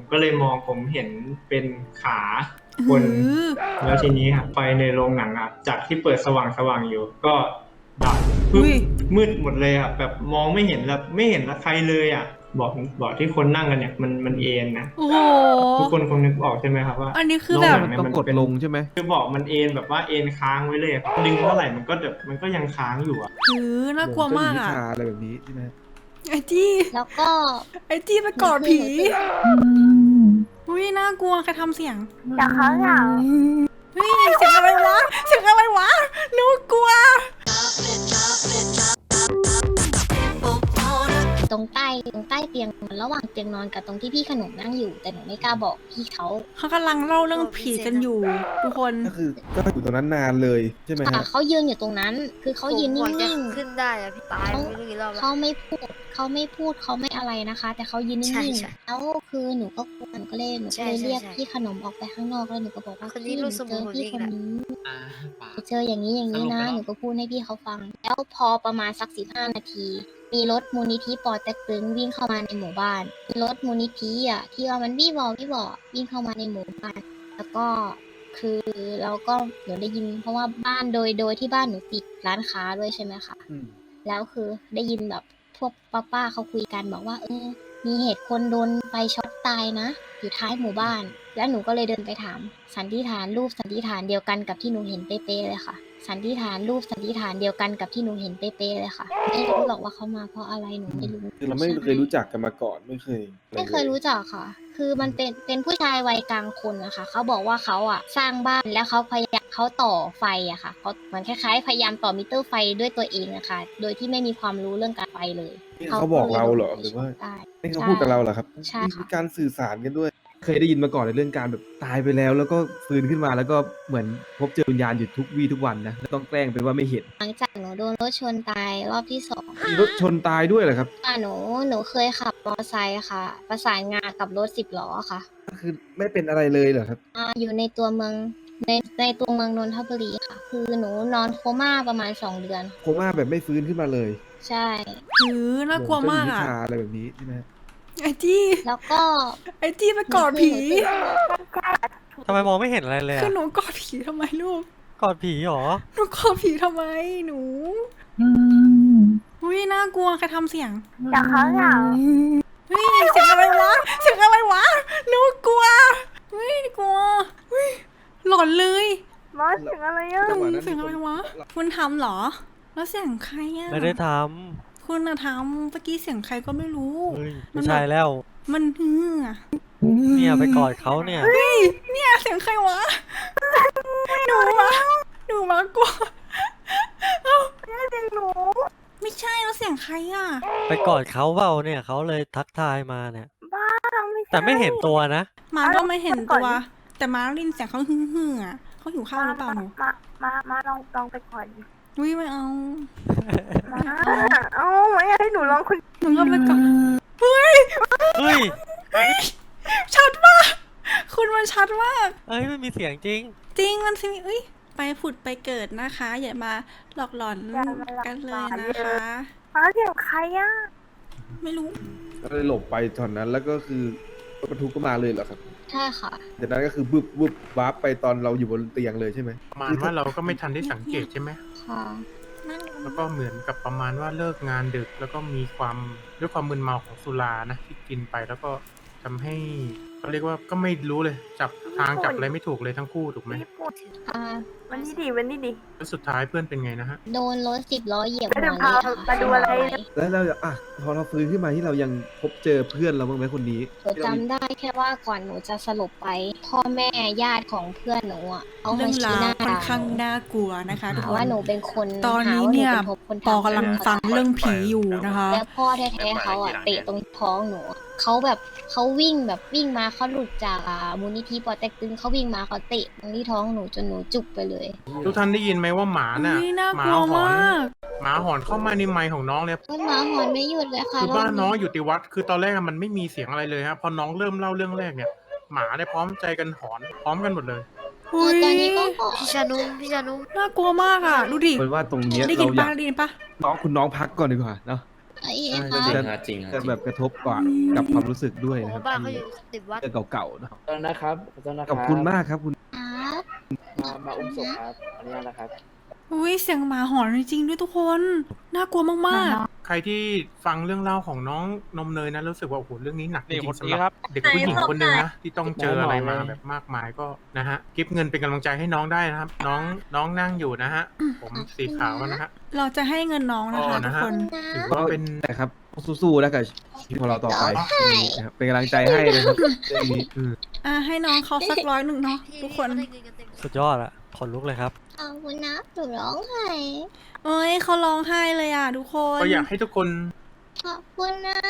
ผมก็เลยมองผมเห็นเป็นขาคนหือแล้วทีนี้ครับไฟในโรงหนังอะจากที่เปิดสว่างสว่างๆอยู่ ก็ดับปึ๊บอุ้ยมืดหมดเลยอะแบบมองไม่เห็นแบบไม่เห็นใครเลยอะบอกบอกที่คนนั่งกันเนี่ยมันมันเอ็นนะโอ้โหทุกคนคงนึกออกใช่ไหมครับว่า อันนี้คือแบบโรงหนัต้องกดลงใช่ไหมคือบอกมันเอ็นแบบว่าเอ็นค้างไว้เลยอะดึงเท่าไหร่มันก็แบบมันก็ยังค้างอยู่อะหือน่ากลัวมากอะเหนเจ้หญิงนิทราอะไรแบบนี้ใช่ไหม ไอจี้แล้วก็ไอจี้ไปกอดผีอุ้ยน่ากลัวใครทำเสียงเดี๋ยวเขาเหงาเฮ้ยเสียงอะไรวะเสียงอะไรวะหนูกลัว ตรงใต้ตรงใต้เตียงระหว่างเตียงนอนกับตรงที่พี่ขนมนั่งอยู่ แต่หนูไม่กล้าบอกพี่เขาเขากำลังเล่าเรื่องผีกันอยู่ทุกคนก็คือก็อยู่ตรงนั้นนานเลยใช่ไหมค่ะฮะเขายืนอยู่ตรงนั้น คือเขายืนผมกว่าจะนิ่งขึ้นได้อะพี่ตายไม่รู้กี่รอบๆแล้วเขาไม่พูด เขาไม่พูดเขาไม่อะไรนะคะ แต่เขายืนใช่นิ่งใช่ ๆแล้วคือหนูก็กลัวหนูก็เลยหนูใช่ก็เลยใช่เรียกใช่พี่ขนมออกไปข้างนอกแล้วหนูก็บอกว่าคนนี้พี่หลูนูกสเจมุนอคนพี่นี้คนนะนี้ อ่าป่าเจออย่างนี้อย่างนี้นะ สรุปแล้ว หนูก็พูดให้พี่เขาฟัง แล้วพอประมาณสักสิบห้านาที มีรถมูลนิธิปอเต็กตึงวิ่งเข้ามาในหมู่บ้านมีรถมูลนิธิอะที่ว่ามันวี่บอวี่บอวิ่งเข้ามาในหมู่บ้าน แล้วก็คือเราก็หนูได้ยิน เพราะว่าบ้านโดยโดยที่บ้านหนูติดร้านค้าด้วยใช่ไหมคะ อืม แล้วคือได้ยินแบบ พวกป้าป้าๆเขาคุยกันบอกว่า เออ มีเหตุคนโดนไฟช็อตตายนะ อยู่ท้ายหมู่บ้าน แล้วหนูก็เลยเดินไปถาม สันนิษฐานรูปสันนิษฐานเดียวกันกับที่หนูเห็นเป๊ะๆเลยค่ะ สันนิษฐานรูปสันนิษฐานเดียวกันกับที่หนูเห็นเป๊ะๆเลยค่ะ ไม่รู้หรอกว่าเขามาเพราะอะไรหนูไม่รู้คือเราไม่เคยรู้จักกันมาก่อนไม่เคยอะไม่เคยรู้จักค่ะ คือมันเป็นเป็นผู้ชายวัยกลางคนนะคะเขาบอกว่าเขาอะสร้างบ้านแล้วเขาพยายามเขาต่อไฟอะค่ะเขาเหมือนคล้ายๆ พยายามต่อมิเตอร์ไฟด้วยตัวเองอะค่ะ โดยที่ไม่มีความรู้เรื่องการไฟเลยนี่เขาบอกเราเหรอหรือว่าได้นี่เขาพูดกับเราเหรอครับใช่ค่ะมีการสื่อสารกันด้วย เคยได้ยินมาก่อนในเรื่องการแบบตายไปแล้ว แล้วก็ฟื้นขึ้นมาแล้วก็เหมือนพบเจอวิญญาณอยู่ทุกวี่ทุกวันนะแล้วต้องแกล้งเป็นว่าไม่เห็นหลังจากหนูโดนรถชนตายรอบที่สองมีรถชนตายด้วยเหรอครับอะหนูหนูเคยขับมอเตอร์ไซค์ค่ะ ประสานงานกับรถสิบล้อค่ะก็คือไม่เป็นอะไรเลยเหรอครับอ่าอยู่ในตัวเมืองในในตัวเมืองนนทบุรีค่ะ คือหนูนอนโคม่าประมาณสองเดือน โคม่าแบบไม่ฟื้นขึ้นมาเลย ใช่หือน่ากลัวมากเหนอะเจ้หญิงนิทราอะไรแบบนี้ใช่ไหมฮะ ไอจี้แล้วก็ไอจี้ไปกอดผีทำไมมองไม่เห็นอะไรเลยคืออะหนูกอดผีทำไมลูกกอดผีเหรอ หนูกอดผีทำไมหนูอุ้ยน่ากลัวใครทำเสียงเดี๋ยวเขาเหงาเฮ้ยเสียงอะไรวะเสียงอะไรวะหนูกลัวเฮ้ยกลัวเฮ้ยหลอนเลยมอสถึงอะไรอะจังหวะนั้นเสียงอะไรวะคุณทำเหรอ แล้วเสียงใครอะไม่ได้ท คุณน่ะทำเมื่อกี้เสียงใครก็ไม่รู้ำเฮ้ยไม่ใช่แล้ว มันฮืออะเนี่ยไปกอดเขาเนี่ย เนี่ยเสียงใครวะ หนูมาหนูมากลัวเอ้าไม่ใช่แล้วเสียงใครอะ ไปกอดเขาเปล่าเนี่ยเขาเลยทักทายมาเนี่ยแต่ไม่เห็นตัวนะมาก็ไม่เห็นตัว แต่มาลินเสียงเขาฮือๆอะเขาหิวข้าวหรือเปล่าหนู มา มา มาลองลองไปก่อนดิ อุ้ยไม่เอามาเอ้าไม่อยากให้หนูลองคนหนูก็ไปก่อนเฮ้ยชัดมาก คุณมันชัดมาก เอ้ยไม่มีเสียงจริง จริงมันสิเอ้ยไปผุดไปเกิดนะคะ อย่ามาหลอกหลอนกันเลยนะคะมาเสียงใครอะ ไม่รู้ ก็เลยหลบไปตอนนั้นแล้วก็คือรถบรรทุกก็มาเลยเหรอครับ ใช่ค่ะ จากนั้นก็คือบึบบึบวาร์ปไปตอนเราอยู่บนเตียงเลยใช่ไหม ประมาณว่าเราก็ไม่ทันได้สังเกตใช่ไหม ค่ะนั่งแล้วก็เหมือนกับประมาณว่าเลิกงานดึก แล้วก็มีความด้วยความมึนเมาของสุรานะที่กินไปแล้วก็ทำให้ เขาเรียกว่าก็ไม่รู้เลย จับทางจับอะไรไม่ถูกเลยทั้งคู่ถูกไหมไม่พูดอ่าวันนี้ดิวันนี้ดิแล้วสุดท้ายเพื่อนเป็นไงนะฮะ โดนรถสิบล้อเหยียบไม่หัวได้เลยพาค่ะมาดูอะไรแล้วเราอะพอเราฟื้นขึ้นมาที่เรายังพบเจอเพื่อนเราบ้างไหมคนนี้หนูจำได้แค่ว่าก่อนหนูจะสลบไป พ่อแม่ญาติของเพื่อนหนูอะเขาเรื่มาองชี้ราวหน้าค่อนด่าข้างน่ากลัวนะคะทุกหาคว่าน หนูเป็นคนตอนนี้หาว่าหเนี่ยป็คทำปอกำลังฟังเรื่องผีอยู่นะคะ แล้วพ่อแท้ๆเขาอะเตะตรงท้องหนูอะ เขาแบบเขาวิ่งแบบวิ่งมาเขาหลุดจากอ่ามูลนิธิปอเต็กตึงเขาวิ่งมาเขาเตะตรงที่ท้องหนูจนหนูจุกไปเลย ทุกท่านได้ยินไหมว่าหมาน่ะ อุ้ยน่าหกลัวหอน มาก หมาหอนเข้ามาในไมค์ของน้องเลยมันหมาหอนไม่หยุดเลยค่ะคือบ้านรบน้องอยู่ติวัดคือตอนแรกอะมันไม่มีเสียงอะไรเลยฮะพอน้องเริ่มเล่าเรื่องแรกเนี่ยหมาเนี่ยพร้อมใจกันหอนพร้อมกันหมดเลยโอ้ตอนนี้ก็หอน พี่ชานุพี่ชานุน่ากลัวมากอะ ดูดิ เป็นว่าตรงเนี้ยได้ยิเรานอยาปะกได้ยินปะน้องคุณน้องพักก่อนดีกว่าเนาะ ไอ้คจะรับจะจะแบบกระทบกว่ากับความรู้สึกด้วยผมนะครับว่าบ้านเขาอยู่ติดวัดเรื่องเก่าๆนะครับขอโทษนะครับขอโทษนะครับขอบคุณมากครับคุณครับ มามาอุ้มศพครับขออนุญาตนะครับ อุ้ยเสียงหมาหอนจริงๆด้วยทุกคน น่ากลัวมากใครที่ฟังเรื่องเล่าของน้องนมเนยนะรู้สึกว่าโอ้โหเรื่องนี้หนักจนี่ริคนงๆสำนี้หครัรับบเด็กผู้หญิงคนหนึ่งนะที่ต้องเจออะไรมาแบบมากมายก็นะฮะกิฟเงินเป็นกำลังใจให้น้องได้นะครับ น้องน้องนั่งอยู่นะฮะผมสีขาวนะฮะ ๆ เราจะให้เงินน้องนะคะอ๋อทุนะกฮะ คน ถือว่าเป็นนะครับสู้ๆแล้วกับชีวิตของเราต่อไปนะครับเป็นกำลังใจให้นะครับเรื่องนี้อืม อะให้น้องเขาสักร้อยหนึ่งเนาะพี่ทุกคนเขาได้เงินกันเต็มสุดยอดอะ ขนลุกเลยครับขอบคุณนะหนูร้องไห้เอ้ยเขาร้องไห้เลยอะทุกคนก็อยากให้ทุกคนขอบคุณนะ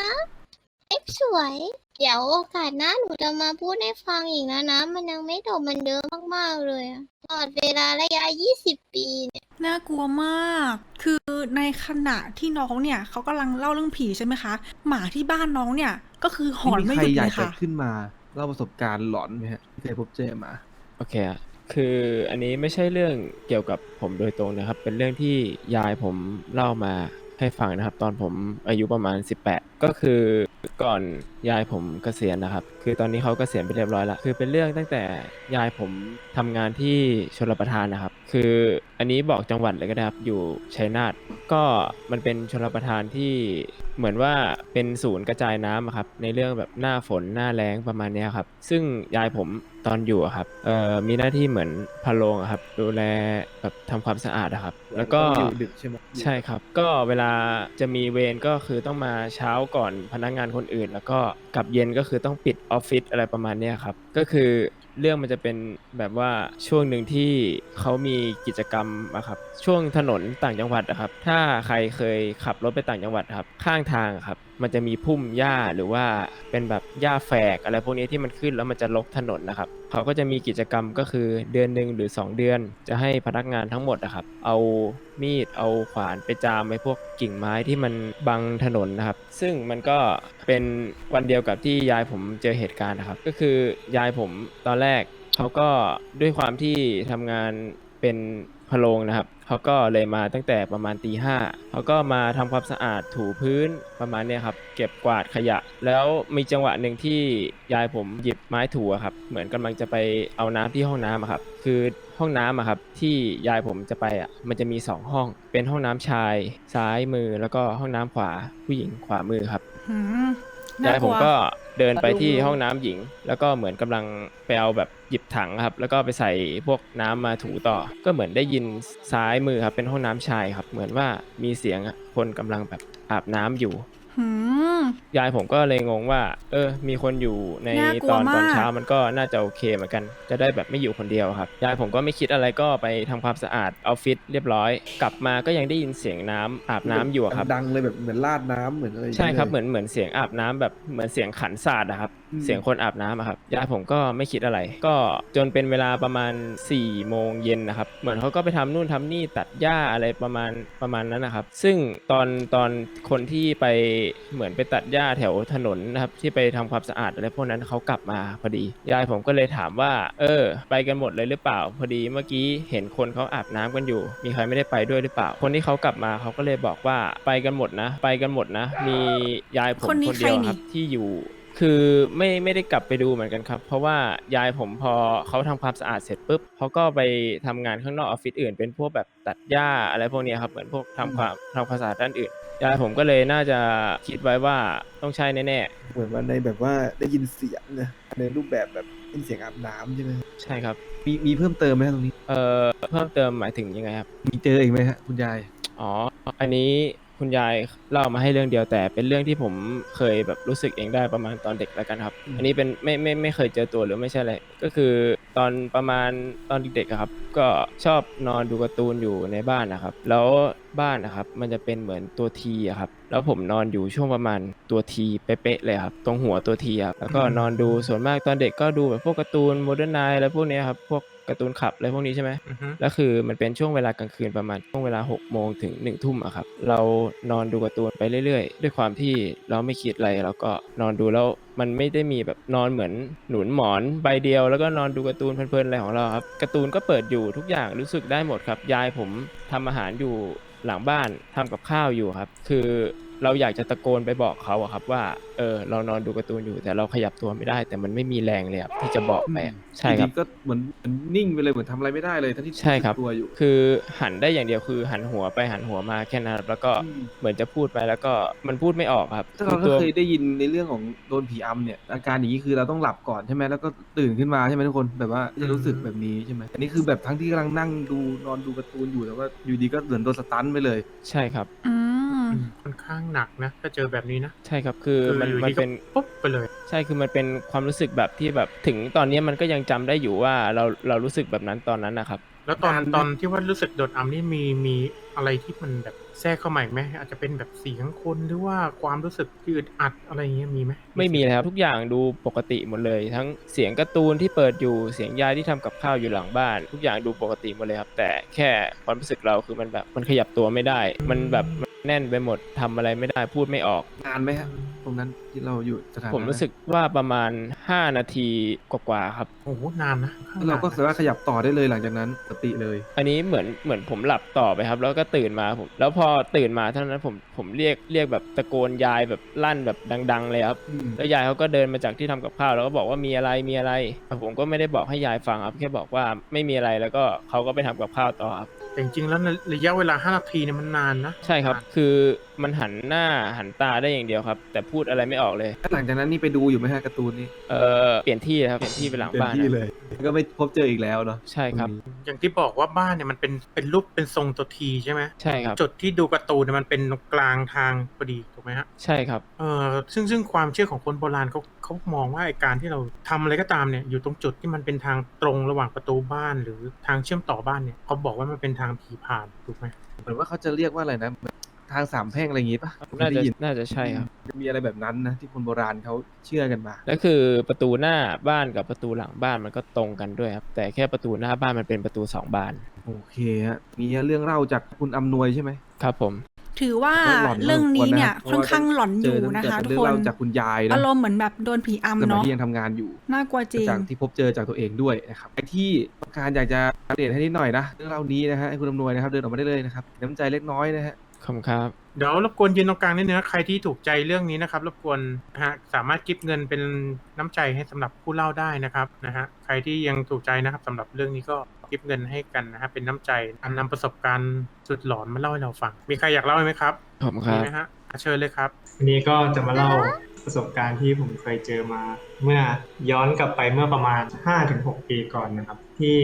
เอ็กสวย เดี๋ยวโอกาสหน้าหนูจะมาพูดให้ฟังอีกนะนะ มันยังไม่จบมันเดิมมากๆเลยอะตลอดเวลาระยะ 20 ปีเนี่ยน่ากลัวมาก คือในขณะที่น้องเนี่ยเขากำลังเล่าเรื่องผีใช่ไหมคะ หมาที่บ้านน้องเนี่ย ก็คือหอนมีไม่ใคหรยุดอยาเลกยจะค่ะ ขึ้นมาเล่าประสบการณ์หลอนไหมฮะที่เคยพบเจอมา โอเคอะ คืออันนี้ไม่ใช่เรื่องเกี่ยวกับผมโดยตรงนะครับ เป็นเรื่องที่ยายผมเล่ามาให้ฟังนะครับ ตอนผมอายุประมาณ 18 ก็คือก่อนยายผมเกษียณนะครับ คือตอนนี้เขาเกษียณไปเรียบร้อยแล้วคือเป็นเรื่องตั้งแต่ยายผมทำงานที่ชลประทานนะครับ คืออันนี้บอกจังหวัดเลยก็ได้ครับอยู่ชัยนาทก็มันเป็นชลประทานที่เหมือนว่าเป็นศูนย์กระจายน้ำอะครับในเรื่องแบบหน้าฝนหน้าแล้งประมาณเนี้ยครับซึ่งยายผมตอนอยู่อะครับเอ่อมีหน้าที่เหมือนพะโลงอะครับดูแลแบบทำความสะอาดอะครับแล้วก็อยู่ดึกใช่ไหมใช่ครับ ก็เวลาจะมีเวรก็คือต้องมาเช้าก่อนพนักงานคนอื่น แล้วก็กลับเย็นก็คือต้องปิดออฟฟิศอะไรประมาณเนี้ยครับ ก็คือเรื่องมันจะเป็นแบบว่าช่วงหนึ่งที่เขามีกิจกรรมอะครับช่วงถนนต่างจังหวัดอะครับ ถ้าใครเคยขับรถไปต่างจังหวัดครับ ข้างทางอะครับ มันจะมีพุ่มหญ้าหรือว่าเป็นแบบหญ้าแฝกอะไรพวกนี้ที่มันขึ้นแล้วมันจะลกถนนนะครับเขาก็จะมีกิจกรรมก็คือเดือนหนึ่งหรือ 2 เดือน จะให้พนักงานทั้งหมดนะครับ เอามีดเอาขวานไปจามไอ้พวกกิ่งไม้ที่มันบังถนนนะครับ ซึ่งมันก็เป็นวันเดียวกับที่ยายผมเจอเหตุการณ์นะครับ ก็คือยายผมตอนแรกเขาก็ด้วยความที่ทำงานเป็น พะโลงนะครับเขาก็เลยมาตั้งแต่ประมาณตีห้าเขาก็มาทำความสะอาดถูพื้นประมาณเนี้ยครับเก็บกวาดขยะ แล้วมีจังหวะหนึ่งที่ยายผมหยิบไม้ถูอะครับ เหมือนกำลังจะไปเอาน้ำที่ห้องน้ำอะครับ คือห้องน้ำอะครับที่ยายผมจะไปอะมันจะมีสองห้อง เป็นห้องน้ำชาย ซ้ายมือแล้วก็ห้องน้ำขวาผู้หญิงขวามือครับ หืม น่ายายกผลัมว ก็เดินไปที่ห้องน้ำหญิง แล้วก็เหมือนกำลังไปเอาแบบหยิบถังครับ แล้วก็ไปใส่พวกน้ำมาถูต่อ ก็เหมือนได้ยินซ้ายมือครับเป็นห้องน้ำชายครับ เหมือนว่ามีเสียงคนกำลังแบบอาบน้ำอยู่ หืม ยายผมก็เลยงงว่า เออ มีคนอยู่ในน่ากลัวตอนตอนมาก เช้ามันก็น่าจะโอเคเหมือนกัน จะได้แบบไม่อยู่คนเดียวครับ ยายผมก็ไม่คิดอะไรก็ไปทำความสะอาดออฟฟิศเรียบร้อย กลับมาก็ยังได้ยินเสียงน้ำอาบน้ำอยู่อะครับ ดังๆเลยแบบเหมือนลาดน้ำเหมือนอะไรย่างใช่งี้ยครับลยเหมือนเหมือนเสียงอาบน้ำแบบเหมือนเสียงขันสาดอะครับอืมเสียงคนอาบน้ำอะครับยายผมก็ไม่คิดอะไร ก็จนเป็นเวลาประมาณ4ี่โมงเย็นนะครับ เหมือนเขาก็ไปทำนู่นทำนี่ตัดหญ้าอะไรประมาณประมาณนั้นนะครับ ซึ่งตอนตอนคนที่ไปเหมือนไปตัดหญ้าแถวถนนนะครับที่ไปทำความสะอาดอะไรพวกนั้นเขากลับมาพอดียายผมก็เลยถามว่า เออ ไปกันหมดเลยหรือเปล่า พอดีเมื่อกี้เห็นคนเขาอาบน้ำกันอยู่ มีใครไม่ได้ไปด้วยหรือเปล่า คนที่เขากลับมาเขาก็เลยบอกว่าไปกันหมดนะ ไปกันหมดนะ มียายผมคนนี้คนเดียวใครนี่ ครับที่อยู่ คือไม่ไม่ได้กลับไปดูเหมือนกันครับ เพราะว่ายายผมพอเขาทำความสะอาดเสร็จปุ๊บเขาก็ไปทำงานข้างนอกออฟฟิศอื่น เป็นพวกแบบตัดหญ้าอะไรพวกเนี้ยครับเหมือนพวกทำความทำความสะอาดด้านอื่นยายผมก็เลยน่าจะคิดไว้ว่าต้องใช่แน่เหมือนว่าในแบบว่าได้ยินเสียงนะในรูปแบบแบบเป็นเสียงอาบน้ำใช่ไหมๆใช่ครับมีมีเพิ่มเติมไหมฮะตรงนี้ เอ่อเพิ่มเติมหมายถึงยังไงครับมีเจออีกไหมฮะคุณยาย อ๋ออันนี้ คุณยายเล่ามาให้เรื่องเดียวแต่เป็นเรื่องที่ผมเคยแบบรู้สึกเองได้ประมาณตอนเด็กแล้วกันครับอืมอันนี้เป็นไม่ไม่ไม่เคยเจอตัวหรือไม่ใช่อะไรก็คือตอนประมาณตอนเด็กๆอะครับ ก็ชอบนอนดูการ์ตูนอยู่ในบ้านนะครับ แล้วบ้านนะครับ มันจะเป็นเหมือนตัวทีอะครับ แล้วผมนอนอยู่ช่วงประมาณตัวทีเป๊ะๆเลยครับ ตรงหัวตัวทีครับแล้วก็นอนดูส่วนมากตอนเด็กก็ดูแบบพวกการ์ตูนโมเดิร์นไนอะไรพวกเนี้ยครับพวก การ์ตูนขับอะไรพวกนี้ใช่ไหมอือฮึแล้วคือมันเป็นช่วงเวลากลางคืนประมาณช่วงเวลา6กโมงถึง1นึ่ทุ่มอะครับเรานอนดูการ์ตูนไปเรื่อยๆ ด้วยความที่เราไม่คิดอะไรเราก็นอนดูแล้วมันไม่ได้มีแบบนอนเหมือนหนุนหมอนใบเดียว แล้วก็นอนดูการ์ตูนเพลินๆอะไรของเราครับการ์ตูนก็เปิดอยู่ทุกอย่างรู้สึกได้หมดครับ ยายผมทำอาหารอยู่หลังบ้านทำกับข้าวอยู่ครับ คือ เราอยากจะตะโกนไปบอกเขาอะครับ ว่า เออ เรานอนดูการ์ตูนอยู่ แต่เราขยับตัวไม่ได้ แต่มันไม่มีแรงเลยครับที่จะบอกไปอะใช่ครับอยู่ดีก็เหมือนเหมือนนิ่งไปเลยเหมือนทำอะไรไม่ได้เลยทั้งที่ใช่ครับ ตัวอยู่คือหันได้อย่างเดียวคือหันหัวไปหันหัวมาแค่นั้นครับแล้วก็อืมเหมือนจะพูดไปแล้วก็มันพูดไม่ออกครับถ้าเราตัวเคยได้ยินในเรื่องของโดนผีอำเนี่ยอาการอย่างนี้คือเราต้องหลับก่อนใช่ไหมแล้วก็ตื่นขึ้นมาใช่ไหมทุกคนแบบว่าจะรู้สึกแบบนี้ใช่ไหมอันนี้คือแบบทั้งที่กำลังนั่งดูนอนดูการ์ตูนอยู่แต่ว่าอยู่ดีก็เหมือนโดนสตันไปเลย ใช่ครับ อืม ค่อนข้างหนักนะถ้าเจอแบบนี้นะ ใช่ครับคือมันอยู่มันดีก็ เป็นปุ๊บไปเลย ใช่คือมันเป็นความรู้สึกแบบที่แบบถึงตอนนี้มันก็ยังจำได้อยู่ว่าเราเรารู้สึกแบบนั้นตอนนั้นนะครับ แล้วตอนนานไหมตอนที่ว่ารู้สึกโดดอัมนี่มีมีอะไรที่มันแบบแทรกเข้ามาอีกไหมอาจจะเป็นแบบเสียงคนหรือว่าความรู้สึกที่อึดอัดอะไรอย่างเงี้ยมีไหมไม่มีเลยครับทุกอย่างดูปกติหมดเลย ทั้งเสียงการ์ตูนที่เปิดอยู่เสียงยายที่ทำกับข้าวอยู่หลังบ้าน ทุกอย่างดูปกติหมดเลยครับ แต่แค่ความรู้สึกเราคือมันแบบมันขยับตัวไม่ได้ มันแบบมัน แน่นไปหมดทำอะไรไม่ได้พูดไม่ออก นานไหมฮะตรงนั้นที่เราอยู่สถานะผมรู้สึกว่าประมาณ 5 นาทีกว่าๆครับ โอ้โหนานนะข้งแล้วเราก็นนนะสามารถขยับต่อได้เลยหลังจากนั้นปกติเลย อันนี้เหมือนเหมือนผมหลับต่อไปครับ แล้วก็ตื่นมาผม แล้วพอตื่นมาเท่านั้นผมผมเรียกเรียกแบบตะโกนยายแบบลั่นแบบดัง ๆ เลยครับอืมแล้วยายเขาก็เดินมาจากที่ทำกับข้าวแล้วก็บอกว่ามีอะไรมีอะไรแต่ผมก็ไม่ได้บอกให้ยายฟังครับแค่บอกว่าไม่มีอะไรแล้วก็เขาก็ไปทำกับข้าวต่อครับ แต่จริงๆแล้วในระยะเวลา 5 นาทีเนี่ยมันนานนะ ใช่ครับ คือ มันหันหน้าหันตาได้อย่างเดียวครับ แต่พูดอะไรไม่ออกเลย แล้วหลังจากนั้นนี่ไปดูอยู่ไหมฮะการ์ตูนนี่เออเปลี่ยนที่ครับเปลี่ยนที่ไปหลังเต็มบ้านที่นะเลย ก็ไม่พบเจออีกแล้วเนาะใช่ครับตงนี้อย่างที่บอกว่าบ้านเนี่ยมันเป็นเป็นรูปเป็นทรงตัวทีใช่ไหมใช่ครับ จุดที่ดูการ์ตูนเนี่ยมันเป็นตรงกลางทางพอดีถูกไหมฮะใช่ครับ เออซึ่งซึ่งความเชื่อของคนโบราณเขาเขามองว่าไอการที่เราทำอะไรก็ตามเนี่ยอยู่ตรงจุดที่มันเป็นทางตรงระหว่างประตูบ้าน หรือทางเชื่อมต่อบ้านเนี่ยเขาบอกว่ามันเป็นทางผีผ่านถูกไหม เหมือนว่าเขาจะเรียกว่าอะไรนะเหมือน ทางสามแพร่งอะไรอย่างงี้ปะน่าได้จะยินน่าจะใช่ครับจะมีอะไรแบบนั้นนะที่คนโบราณเขาเชื่อกันมา แล้วคือประตูหน้าบ้านกับประตูหลังบ้านมันก็ตรงกันด้วยครับ แต่แค่ประตูหน้าบ้านมันเป็นประตูสองบาน โอเคฮะมีเรื่องเล่าจากคุณอำนวยใช่ไหมครับผมถือว่าก็หลอนพเรื่องนี้เนี่ยพค่อนข้างหลอนอเจยู่อตั้งนะแต่คะเป็นทุกเรื่องคนเล่าจากคุณยายนะอารมณ์เหมือนแบบโดนผีอำสมัยเนาะที่ยังทำงานอยู่น่ากลัวจริงจากที่พบเจอจากตัวเองด้วยนะครับไอ้ที่ต้องการอยากจะอัปเดตให้นิดหน่อยนะเรื่องเล่านี้นะฮะให้คุณอำนวยนะครับเดินออกมาได้เลยนะครับน้ำใจเล็กน้อยนะฮะ ขอบคุณครับ เดี๋ยวรบกวนยืนตรงกลางนิดนึงนะใครที่ถูกใจเรื่องนี้นะครับรบกวนนะฮะสามารถกิฟเงินเป็นน้ำใจให้สำหรับผู้เล่าได้นะครับนะฮะใครที่ยังถูกใจนะครับสำหรับเรื่องนี้ก็กิฟเงินให้กันนะฮะเป็นน้ำใจอันนำประสบการณ์สุดหลอนมาเล่าให้เราฟัง มีใครอยากเล่าไหมครับขอบคุณคมีรับ ไหมฮะอะเชิญเลยครับ วันนี้ก็จะมาเล่าประสบการณ์ที่ผมเคยเจอมา เมื่อย้อนกลับไปเมื่อประมาณ 5-6 ปีก่อนนะครับ ที่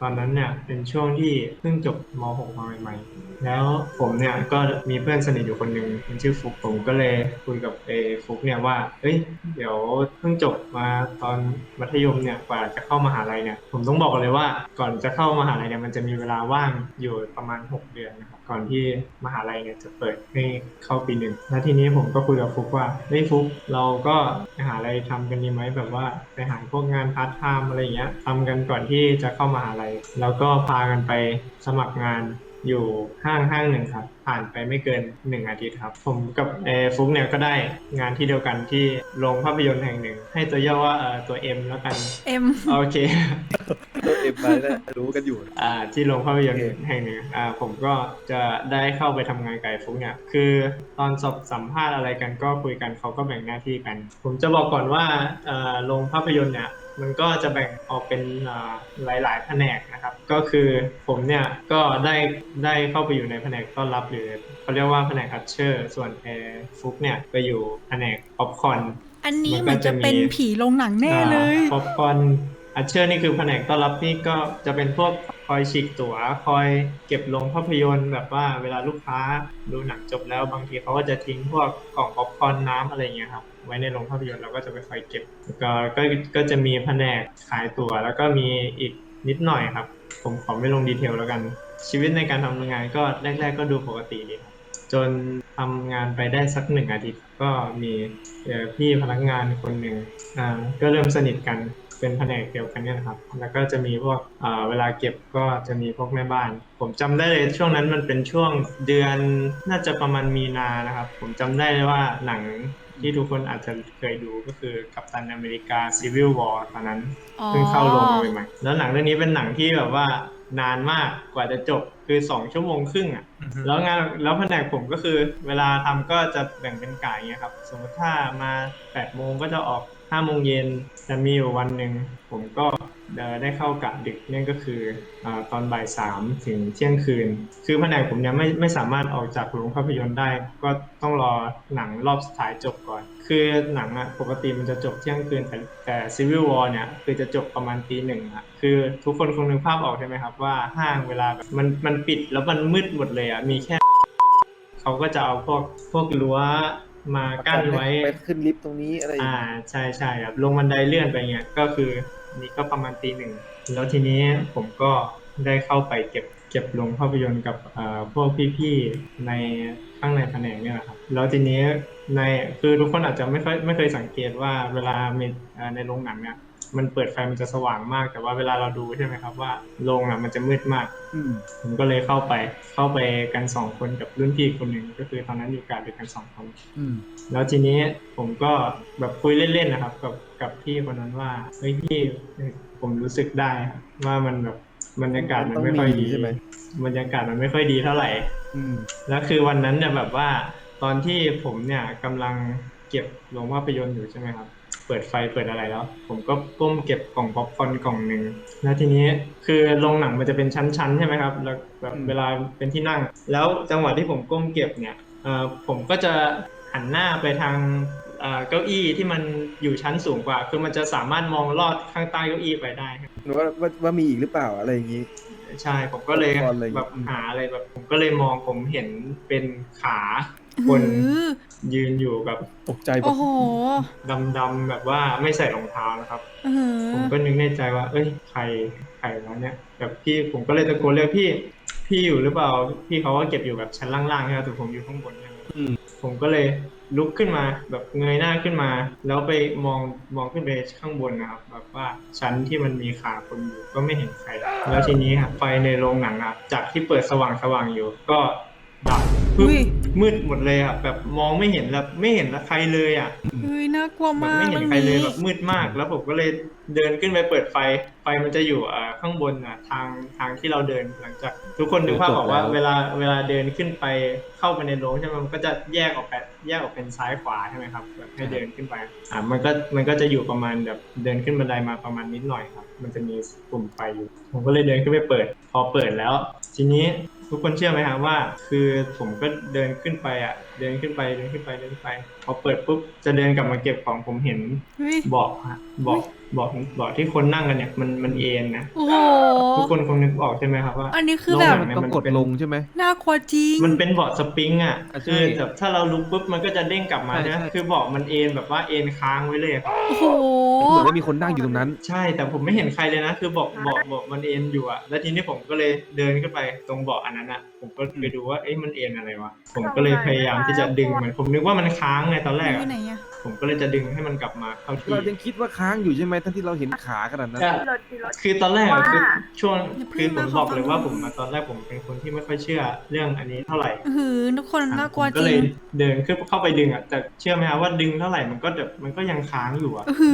ตอนนั้นเนี่ยเป็นช่วงที่เพิ่งจบม .6 มาใหม่ๆ แล้วผมเนี่ยก็มีเพื่อนสนิทอยู่คนหนึ่งมันชื่อฟุกผมก็เลยคุยกับเอฟุกเนี่ยว่าเอ้ย เดี๋ยวเพิ่งจบมาตอนมัธยมเนี่ยกว่าจะเข้ามหาลัยเนี่ย ผมต้องบอกเลยว่าก่อนจะเข้ามหาลัยเนี่ยมันจะมีเวลาว่างอยู่ประมาณ 6 เดือนนะครับก่อนที่มหาลัยเนี่ยจะเปิดให้เข้าปีหนึ่ง แล้วทีนี้ผมก็คุยกับฟุกว่าเฮ้ยฟุกเราก็ไปหาอะไรทำกันดีไหมแบบว่าไปหาพวกงานพาร์ทไทม์อะไรเงี้ยทำกันก่อนที่จะเข้ามหาลัย แล้วก็พากันไปสมัครงาน อยู่ห้างห้างหนึ่งครับ ผ่านไปไม่เกินหนึ่งอาทิตย์ครับ ผมกับเออฟุกเนี่ยก็ได้งานที่เดียวกันที่โรงภาพยนตร์แห่งหนึ่ง ให้ตัวย่อว่าเออตัว M แล้วกันเอ็มโอเคตัวเอ็มไปแล้วรู้กันอยู่อ่าที่โรงภาพยนตร์โอเคแห่งหนึ่งอ่าผมก็จะได้เข้าไปทำงานกับไอ้ฟุกเนี่ยคือตอนสอบสัมภาษณ์อะไรกันก็คุยกันเขาก็แบ่งหน้าที่กัน ผมจะบอกก่อนว่าเอ่อโรงภาพยนตร์เนี่ย มันก็จะแบ่งออกเป็นอ่าหลาย ๆ แผนกนะครับ ก็คือผมเนี่ยก็ได้ได้เข้าไปอยู่ในแผนกต้อนรับหรือเขาเรียกว่าแผนกอัชเชอร์ ส่วนแอร์ฟุกเนี่ยไปอยู่แผนกป๊อปคอร์นอันนี้มันก็เหมือนจะเป็นจะมีผีโรงหนังแน่เลยป๊อปคอร์นอัชเชอร์นี่คือแผนกต้อนรับนี่ก็จะเป็นพวกคอยฉีกตั๋วคอยเก็บลงภาพยนตร์แบบว่าเวลาลูกค้าดูหนังจบแล้วบางทีเขาก็จะทิ้งพวกกล่องป๊อปคอร์นน้ำอะไรอย่างเงี้ยครับ ไว้ในโรงภาพยนตร์เราก็จะไปคอยเก็บก็ก็ก็จะมีแผนกขายตั๋วแล้วก็มีอีกนิดหน่อยครับ ผมขอไม่ลงดีเทลแล้วกัน ชีวิตในการทำงานก็แรก ๆ ก็ดูปกติดีครับจนทำงานไปได้สักหนึ่งอาทิตย์ ก็มีพี่พนักงานคนหนึ่งก็เริ่มสนิทกันเป็นแผนกเดียวกันเนี่ยนะครับ แล้วก็จะมีพวกเวลาเก็บก็จะมีพวกแม่บ้าน ผมจำได้เลยช่วงนั้นมันเป็นช่วงเดือนน่าจะประมาณมีนานะครับ ผมจำได้เลยว่าหนัง ที่ทุกคนอาจจะเคยดูก็คือกัปตันอเมริกา Civil War ตอนนั้นอ๋อเพิ่งเข้าโรงมาใหม่ๆแล้วหนังเรื่องนี้เป็นหนังที่แบบว่านานมากกว่าจะจบคือสองชั่วโมงครึ่งอะอือฮึแล้วงานแล้วแผนกผมก็คือ เวลาทำก็จะแบ่งเป็นกะอย่างเงี้ยครับ สมมติถ้ามา8ปดโมงก็จะออก5้าโมงเย็นแต่มีอยู่วันหนึ่งผมก็เอ่อ ได้เข้ากะดึกนั่นก็คืออาตอนบ่ายสามถึงเที่ยงคืน คือแผนกผมเนี่ยไม่ไม่สามารถออกจากโรงภาพยนตร์ได้ ก็ต้องรอหนังรอบสุดท้ายจบก่อน คือหนังอะปกติมันจะจบเที่ยงคืน แต่แต่ Civil War เนี่ยคือจะจบประมาณตีหนึ่งอะคือทุกคนคงนึกภาพออกใช่ไหมครับว่าห้างเวลาแบบมันมันปิดแล้วมันมืดหมดเลยอะมีแค่เขาก็จะเอาพวกพวกรั้วมากั้นไว้ไปขึ้นลิฟต์ตรงนี้อะไรอย่างอ่าเงี้ยใช่ใช่ครับลงบันไดเลื่อนไปเงี้ยก็คือ นี่ก็ประมาณตีหนึ่ง แล้วทีนี้ผมก็ได้เข้าไปเก็บเก็บลงภาพยนตร์กับพวกพี่ๆในข้างในแผนกเนี่ยแหละครับ แล้วทีนี้ในคือทุกคนอาจจะไม่ค่อยไม่เคยสังเกตว่าเวลาในโรงหนังเนี่ย มันเปิดไฟมันจะสว่างมาก แต่ว่าเวลาเราดูใช่ไหมครับว่าโรงอะมันจะมืดมากอืมผมก็เลยเข้าไปเข้าไปกันสองคนกับรุ่นพี่คนหนึ่งก็คือตอนนั้นอยู่การด้วยกันสองคนอืมแล้วทีนี้ผมก็แบบคุยเล่นๆนะครับ กับกับพี่คนนั้นว่าเฮ้ยพี่ผมรู้สึกได้ครับว่ามันแบบบรรยากาศมันไม่ค่อยดีต้องมีใช่ไหมบรรยากาศมันไม่ค่อยดีเท่าไหร่อืมแล้วคือวันนั้นเนี่ยแบบว่าตอนที่ผมเนี่ยกำลังเก็บโรงภาพยนตร์อยู่ใช่ไหมครับ เปิดไฟเปิดอะไรแล้ว ผมก็ก้มเก็บกล่องป๊อปคอร์นกล่องหนึ่งแล้วทีนี้คือโรงหนังมันจะเป็นชั้นๆใช่ไหมครับ แล้วแบบอืมเวลาเป็นที่นั่ง แล้วจังหวะที่ผมก้มเก็บเนี่ยเอ่อผมก็จะหันหน้าไปทางเอ่อเก้าอี้ที่มันอยู่ชั้นสูงกว่า คือมันจะสามารถมองลอดข้างใต้เก้าอี้ไปได้ครับหรือว่าว่าว่ามีอีกหรือเปล่าอะไรอย่างงี้ใช่ผมก็เลยละครอะไรอย่างเงี้แบยบหาอะไรแบบผมก็เลยมองผมเห็นเป็นขา คนหือยืนอยู่แบบตกใจแบโอ้บโหดำๆแบบว่าไม่ใส่รองเท้านะครับอื้อหือผมก็นึกในใจว่า เอ้ยใครใครวะเนี่ยแบบพี่ผมก็เลยตะโกนเรียกพี่ พี่อยู่หรือเปล่าพี่เขาก็เก็บอยู่แบบชั้นล่างๆใช่ไหมแต่ผมอยู่ข้างบนใช่ไหมอืมผมก็เลยลุกขึ้นมาแบบเงยหน้าขึ้นมา แล้วไปมองมองขึ้นไปข้างบนนะครับแบบว่าชั้นที่มันมีขาคนอยู่ก็ไม่เห็นใคร แล้วทีนี้ครับไฟในโรงหนังอะจากที่เปิดสว่างสว่างๆอยู่ ก็ ดับปึ๊บอุ้ย มืดหมดเลยอะแบบมองไม่เห็นแล้วไม่เห็นใครเลยอะเฮ้ยน่ากลัวแบบมากไม่เห็นเรื่องใครเลยนี้แบบมืดมาก แล้วผมก็เลยเดินขึ้นไปเปิดไฟไฟมันจะอยู่อ่าข้างบนอะทางทางที่เราเดินหลังจาก ทุกคนนึกภาพออกว่าจบแล้วเวลาเวลาเดินขึ้นไปเข้าไปในโรงใช่ไหมมันก็จะแยกออกแบบแยกออกเป็นซ้ายขวาใช่ไหมครับแบบให้เดินขึ้นไปอ่ามันก็มันก็จะอยู่ประมาณแบบเดินขึ้นบันไดมาประมาณนิดหน่อยครับ มันจะมีปุ่มไฟอยู่ ผมก็เลยเดินขึ้นไปเปิด พอเปิดแล้ว ทีนี้ ทุกคนเชื่อไหมครับว่า คือผมก็เดินขึ้นไปอะ เดินขึ้นไปเดินขึ้นไปเดินขึ้นไปพอเปิดปุ๊บจะเดินกลับมาเก็บของผมเห็นเฮ้ย เบาะฮะเบาะเบาะเบาะที่คนนั่งกันเนี่ยมันมันเอ็นนะโอ้โห ทุกคนคงนึกออกใช่ไหมครับว่าอันนี้คือโรงแบบหนังเนี่ยต้องมันกดเป็นลงใช่ไหม น่ากลัวจริง มันเป็นเบาะสปริงอะอะใช่คือแบบถ้าเราลุกปุ๊บมันก็จะเด้งกลับมาใช่ใช่ไหมใช่ คือเบาะมันเอ็นแบบว่าเอ็นค้างไว้เลยครับ โอ้โห เหมือนว่ามีคนนั่งอยู่ตรงนั้น ใช่แต่ผมไม่เห็นใครเลยนะ คือเบาะเบาะเบาะมันเอ็นอยู่อะแล้วทีนี้ผมก็เลยเดินขึ้นไปตรงเบาะอันนั้นอะผมก็ไปดูว่าเอ๊ะมันเอ็นอะไรวะผมก็เลยพยายามที่จะดึงมันผมนึกว่ามันค้างไงตอนแรกอยู่อะไหนอะผมก็เลยจะดึงให้มันกลับมาเข้าที่ เรายังคิดว่าค้างอยู่ใช่ไหมทั้งที่เราเห็นขาขนาดนั้น ใช่ รถดีรถ คือตอนแรกอะคือว่าช่วงอย่าเพิ่งคือผมนะบอกขอฟังเลยว่าหน่อยผมอะตอนแรกผมเป็นคนที่ไม่ค่อยเชื่อเรื่องอันนี้เท่าไหร่ อื้อหือทุกคนน่ากลัวผมจก็เลริยงเดินขึ้นเข้าไปดึงอะแต่เชื่อไหมครับว่าดึงเท่าไหร่มันก็แบบมันก็ยังค้างอยู่อะอื้อหื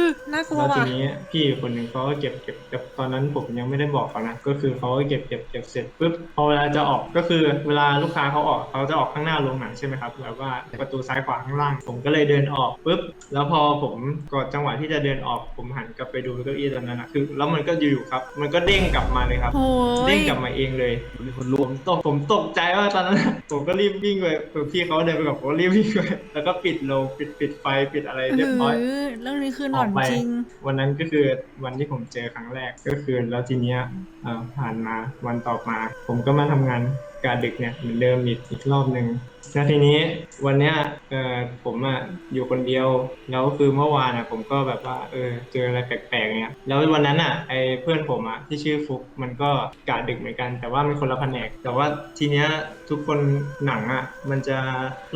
อน่ากลัวแล้วทีว่ะนี้พี่คนหนึ่งเขาก็เก็บเก็บเก็บตอนนั้นผมยังไม่ได้บอกเขานะก็คือเขาก็เก็บเก็บเก็บเสร็จปุ๊บพอเวลาจะออกก็คือเวลาลูกค้าเขาออกเขาจะออกข้างหน้าโรงหนังใช่ไหมครับแบบว่าประตูซ้ายขวาข้างล่าง ผมก็เลยเดินออกปุ๊บแล้วพอผมก่อนจังหวะที่จะเดินออกผมหันกลับไปดูเก้าอี้ตอนนั้นนะคือ แล้วมันก็อยู่ๆครับ มันก็เด้งกลับมาเลยครับ โอ้ยเด้งกลับมาเองเลยมีคนผร่วมมตกผมตกใจว่าตอนนั้นผมก็รีบวิ่งไปพี่เขาเดินไปกับผมก็รีบวิ่งไปแล้วก็ปิดโลงปิดปิดไฟปิดอะไรอื้อเรียบหืร้อยอเรื่องนี้คือหลอนออกไป จริง วันนั้นก็คือวันที่ผมเจอครั้งแรกก็คือแล้วทีเนี้ยเอ่อผ่านมาวันต่อมา ผมก็มาทำงานกะดึกเนี่ยเหมือนเดิมอีกอีกรอบหนึ่งแล้วทีนี้วันเนี้ยเออผมอะอยู่คนเดียวแล้วคือเมื่อวานอะผมก็แบบว่าเออเจออะไรแปลกๆเนี่ยแล้ววันนั้นอะไอ้เพื่อนผมอะที่ชื่อฟุกมันก็กะดึกเหมือนกัน แต่ว่ามันคนละแผนก แต่ว่าทีเนี้ยทุกคนหนังอะมันจะ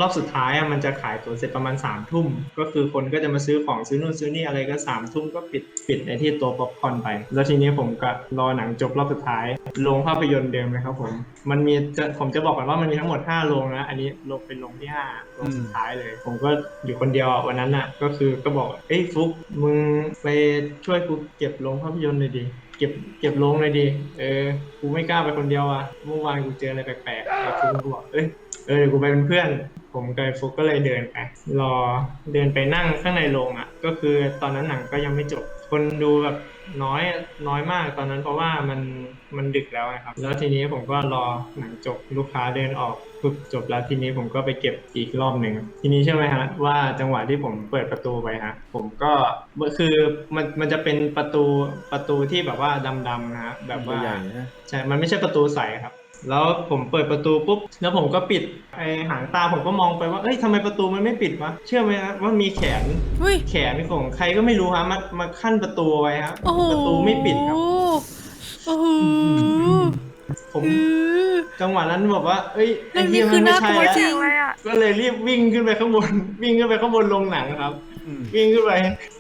รอบสุดท้ายอะมันจะขายตัวเสร็จประมาณสามทุ่มก็คือคนก็จะมาซื้อของซื้อนู่นซื้อนี่อะไรก็สามทุ่มก็ปิดปิดในที่ตัวป๊อปคอร์นไป แล้วทีนี้ผมก็รอหนังจบรอบสุดท้ายโรงภาพยนตร์เดิมเลยครับผมมันมีจะผมจะบอกก่อนว่ามันมีทั้งหมด5โรงนะ อันนี้ลงเป็นโรงที่5โรงสุดท้ายเลย ผมก็อยู่คนเดียวอะวันนั้นอะ ก็คือก็บอกเอ้ยฟุกมึงไปช่วยกูเก็บโรงภาพยนตร์หน่อยดิเก็บเก็บลงเลยดิเออ กูไม่กล้าไปคนเดียวอะ เมื่อวานกูเจออะไรแปลกๆไอ้ฟุกก็บอกเอ้ย เออเดี๋ยวกูไปเป็นเพื่อน ผมกับไอ้ฟุกก็เลยเดินไปรอเดินไปนั่งข้างในโรงอะ ก็คือตอนนั้นหนังก็ยังไม่จบ คนดูแบบน้อยน้อยมากตอนนั้นเพราะว่ามันมันดึกแล้วนะครับ แล้วทีนี้ผมก็รอหนังจบลูกค้าเดินออกปุ๊บจบแล้วทีนี้ผมก็ไปเก็บอีกรอบหนึ่งทีนี้ใช่ไหมฮะว่าจังหวะที่ผมเปิดประตูไปฮะผมก็คือมันมันจะเป็นประตูประตูที่แบบว่าดำๆนะฮะแบบว่าใหญ่ๆนะใช่ มันไม่ใช่ประตูใสครับ แล้วผมเปิดประตูปุ๊บ แล้วผมก็ปิดไอหางตาผมก็มองไปว่า เอ้ยทำไมประตูมันไม่ปิดวะ เชื่อไหมฮะว่ามีแขน อุ้ยแขนของใครก็ไม่รู้ฮะมามาขั้นประตูไว้ครับ โอ้โหประตูไม่ปิดครับ โอ้โห ผมจังหวะนั้นบอกว่า เอ้ยไอ้เรื่องนี้เหี้ยคืมัอนไม่น่าใช่กลัวแล้วจริงอะไรอะก็เลยรีบวิ่งขึ้นไปข้างบน วิ่งขึ้นไปข้างบนโรงหนังครับอืมวิ่งขึ้นไป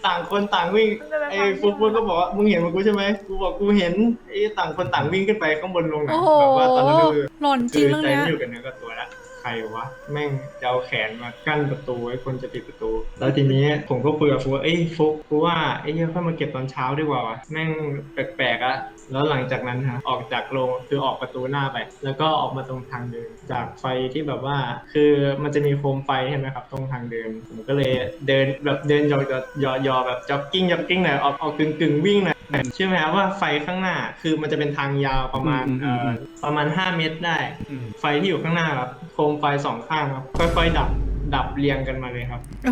ต่างคนต่างวิ่งไอ้ฟุกฟุกก็บอกว่ามึงเห็นมันกูใช่ไหมกูบอกกูเห็นไอ้ต่างคนต่างวิ่งขึ้นไปข้างบนโรงหนัโอ้งโหแบบว่าตอนนั้นคือหล่อนจริคืงอเรื่องใจเนี้ย ไม่อยู่กับเนื้อกับตัวแล้วใครวะแม่งจะเอาแขนมากั้นประตูไว้คนจะปิดประตู แล้วทีนี้ผมก็คุยกับฟุกว่าเอ้ยฟุกกูว่าไอ้เหี้ยค่อยมาเก็บตอนเช้าดีกว่าวะแม่งแปลกๆอะแล้วหลังจากนั้นฮะออกจากโรงคือออกประตูหน้าไป แล้วก็ออกมาตรงทางเดิน จากไฟที่แบบว่า คือมันจะมีโคมไฟใช่ไหมครับ ตรงทางเดินผมก็เลยเดินแบบเดินยอยๆยอๆแบบจ็อกกิ้งจ็อกกิ้งหน่อยออกออกกึ่งกึ่งๆวิ่งหน่อยเชื่อไหมครับว่าไฟข้างหน้าคือมันจะเป็นทางยาวประมาณอืมอืมอืมเอ่อประมาณ 5 เมตรได้อืมไฟที่อยู่ข้างหน้าครับโคมไฟสองข้างครับค่อยๆดับ ดับเรียงกันมาเลยครับ เอ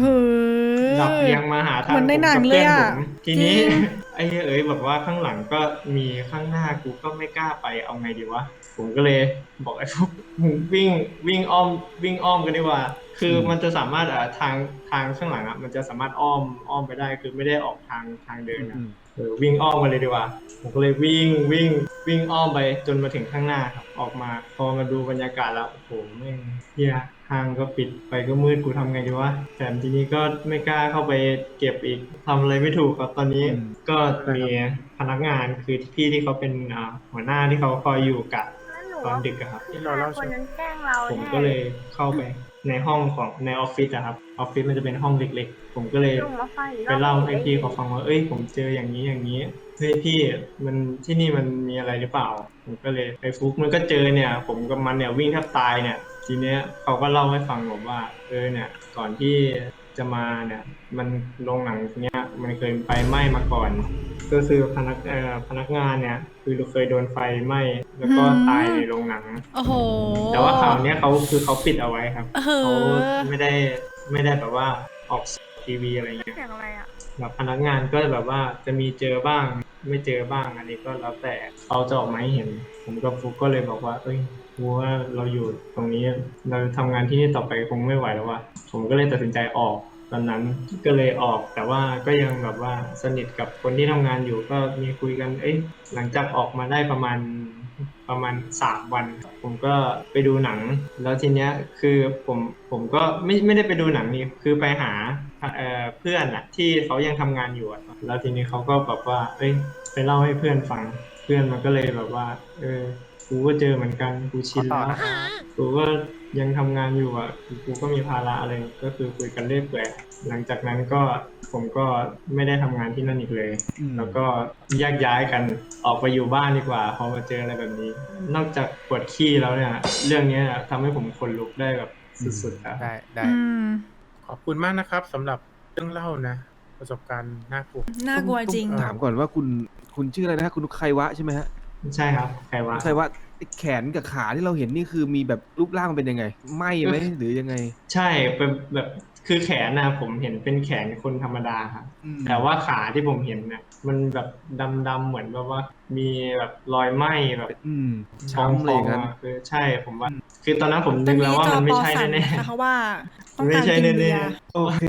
อ ดับเรียงมาหาทางเหมือนในหนังผมกับเลยอะพื่นผมทีนี้ จริง ไอ้เอ๋ยแบบว่าข้างหลังก็มีข้างหน้ากูก็ไม่กล้าไปเอาไงดีวะผมก็เลยบอกไอ้พวกมึงวิ่งวิ่งอ้อมวิ่งอ้อมกันดีกว่า คือมันจะสามารถอะทางทางข้างหลังอะมันจะสามารถอ้อมอ้อมไปได้คือไม่ได้ออกทางทางเดินนะอืมเออวิ่งอ้อมมาเลยดีกว่า ผมก็เลยวิ่งวิ่งวิ่งอ้อมไปจนมาถึงข้างหน้าครับ ออกมาพอมาดูบรรยากาศแล้วโอ้โหแม่งเฮีย ห้างก็ปิดไปก็มืดกูทำไงดีวะแถมทีนี้ก็ไม่กล้าเข้าไปเก็บอีกทำอะไรไม่ถูกครับตอนนี้อืมก็มีพนักงานคือพี่ที่เขาเป็นอ่าหัวหน้าที่เขาคอยอยู่กะแล้วหนูตอนดึกอะครับที่เราเล่าคนใช่ไหมนั้นแกล้งเราผมแน่ก็เลยเข้าไปในห้องของในออฟฟิศอะครับออฟฟิศมันจะเป็นห้องเล็กๆ ผมก็เลยลุงมาฟังอีกรไปอบเล่าให้พี่เขาฟังว่าเอ้ย ผมเจออย่างนี้อย่างนี้เฮ้ยพี่มันที่นี่มันมีอะไรหรือเปล่า ผมก็เลยไปฟุกมันก็เจอเนี่ย ผมกับมันเนี่ยวิ่งแทบตายเนี่ย ทีเนี้ยเขาก็เล่าให้ฟังผมว่า เออเนี่ย ก่อนที่จะมาเนี่ย มันโรงหนังเนี้ย มันเคยไฟไหม้มาก่อน ก็คือพนักเอ่อพนักงานเนี่ย คือเคยโดนไฟไหม้แล้วก็ตายในโรงหนัง โอ้โห แต่ว่าข่าวเนี้ยเขาคือเขาปิดเอาไว้ครับเอเขาอไม่ได้ไม่ได้แบบว่าออกทีวีอะไรเงี้ย เสียงอะไรอะ แบบพนักงานก็แบบว่าจะมีเจอบ้างไม่เจอบ้างอันนี้ก็แล้วแต่เขาจะออกมาให้เห็น ผมกับฟุกก็เลยบอกว่า เอ้ย กูว่าเราอยู่ตรงนี้ เราทำงานที่นี่ต่อไปคงไม่ไหวแล้วว่ะผมก็เลยตัดสินใจออกตอนนั้นก็เลยออกแต่ว่าก็ยังแบบว่าสนิทกับคนที่ทำงานอยู่ก็มีคุยกัน เอ้ยหลังจากออกมาได้ประมาณประมาณสามวัน ผมก็ไปดูหนัง แล้วทีเนี้ยคือผมผมก็ไม่ไม่ได้ไปดูหนังนี่คือไปหาเอ่อเพื่อนอะที่เขายังทำงานอยู่แล้วทีนี้เขาก็แบบว่า เอ้ยไปเล่าให้เพื่อนฟัง เพื่อนมันก็เลยแบบว่า เออ กูก็เจอเหมือนกันกูชินแล้วกูก็ยังทำงานอยู่อะกูก็มีภาระอะไรก็คือคุยกันเรื่อยเปื่อยหลังจากนั้นก็ผมก็ไม่ได้ทำงานที่นั่นอีกเลยอืมแล้วก็แยกย้ายกันออกไปอยู่บ้านดีกว่าพอมาเจออะไรแบบนี้ นอกจากปวดขี้แล้วเนี่ย เรื่องเนี้ยทำให้ผมขนลุกได้แบบสุดๆครับได้ได้อืมขอบคุณมากนะครับสำหรับเรื่องเล่านะ ประสบการณ์น่ากลัวน่ากลัวจริงต้องถามก่อนว่าคุณคุณชื่ออะไรนะฮะคุณไควะใช่ไหมฮะ ใช่ครับใครวะไควะไอ้แขนกับขาที่เราเห็นนี่คือมีแบบรูปร่างมันเป็นยังไงไหมไหมหรือยังไง ใช่เป็นแบบคือแขนนะผมเห็นเป็นแขนคนธรรมดาครับ อืม แต่ว่าขาที่ผมเห็นเนี่ยมันแบบดำๆเหมือนแบบว่า มีแบบรอยไหม้แบบอืมฟองช้ำเลยอย่างๆนั้นอะคือใช่ผมว่า คือตอนนั้นผมนึกแล้วว่ามันไม่ใช่แน่นะคะว่าๆต้องไม่การใช่กินแน่เบียร์ ๆโอเค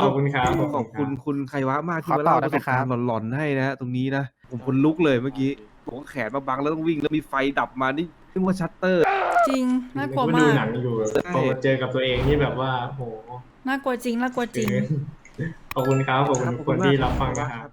ขอบคุณครับขอบคุณคุณไควะมากที่มาเล่าประสบการณ์หลอนๆให้นะฮะตรงนี้นะผมคนลุกเลยเมื่อกี้ ผมก็แขนมาบังแล้วต้องวิ่งแล้วมีไฟดับมานี่นึกว่าชัตเตอร์ จริง น่ากลัวก็มาดูกหนังอยู่พอมาเจอกับตัวเองนี่แบบว่าโหน่ากลัวจริง น่ากลัวจริง ขอบคุณครับขอบคุณทุกคนที่รับฟังนะครับ